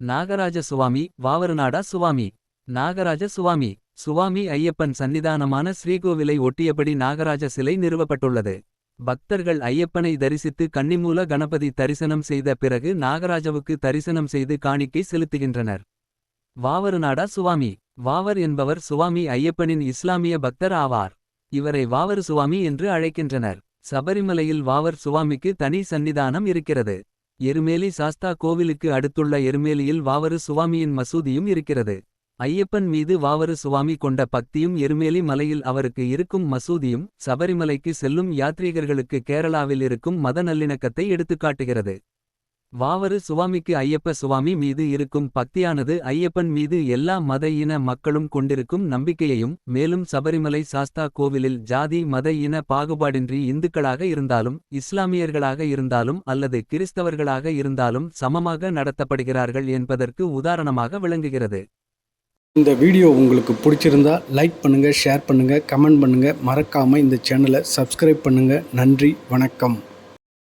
நாகராஜ சுவாமி வாவரநாடா சுவாமி. நாகராஜ சுவாமி சுவாமி ஐயப்பன் சன்னிதானமான ஸ்ரீகோவிலை ஒட்டியபடி நாகராஜ சிலை நிறுவப்பட்டுள்ளது. பக்தர்கள் ஐயப்பனை தரிசித்து கன்னிமூல கணபதி தரிசனம் செய்த பிறகு நாகராஜவுக்கு தரிசனம் செய்து காணிக்கை செலுத்துகின்றனர். வாவருநாடா சுவாமி வாவர் என்பவர் சுவாமி ஐயப்பனின் இஸ்லாமிய பக்தர் ஆவார். இவரை வாவரு சுவாமி என்று அழைக்கின்றனர். சபரிமலையில் வாவர் சுவாமிக்கு தனி சன்னிதானம் இருக்கிறது. எருமேலி சாஸ்தா கோவிலுக்கு அடுத்துள்ள எருமேலியில் வாவரு சுவாமியின் மசூதியும் இருக்கிறது. ஐயப்பன் மீது வாவரு சுவாமி கொண்ட பக்தியும் எருமேலி மலையில் அவருக்கு இருக்கும் மசூதியும் சபரிமலைக்கு செல்லும் யாத்ரீகர்களுக்கு கேரளாவில் இருக்கும் மத நல்லிணக்கத்தை எடுத்துக்காட்டுகிறது. வாவரு சுவாமிக்கு ஐயப்ப சுவாமி மீது இருக்கும் பக்தியானது ஐயப்பன் மீது எல்லா மத இன மக்களும் கொண்டிருக்கும் நம்பிக்கையையும் மேலும் சபரிமலை சாஸ்தா கோவிலில் ஜாதி மத இன பாகுபாடின்றி இந்துக்களாக இருந்தாலும் இஸ்லாமியர்களாக இருந்தாலும் அல்லது கிறிஸ்தவர்களாக இருந்தாலும் சமமாக நடத்தப்படுகிறார்கள் என்பதற்கு உதாரணமாக விளங்குகிறது. இந்த வீடியோ உங்களுக்கு பிடிச்சிருந்தா லைக் பண்ணுங்கள் ஷேர் பண்ணுங்கள் கமெண்ட் பண்ணுங்கள் மறக்காமல் இந்த சேனலை சப்ஸ்கிரைப் பண்ணுங்கள் நன்றி வணக்கம்.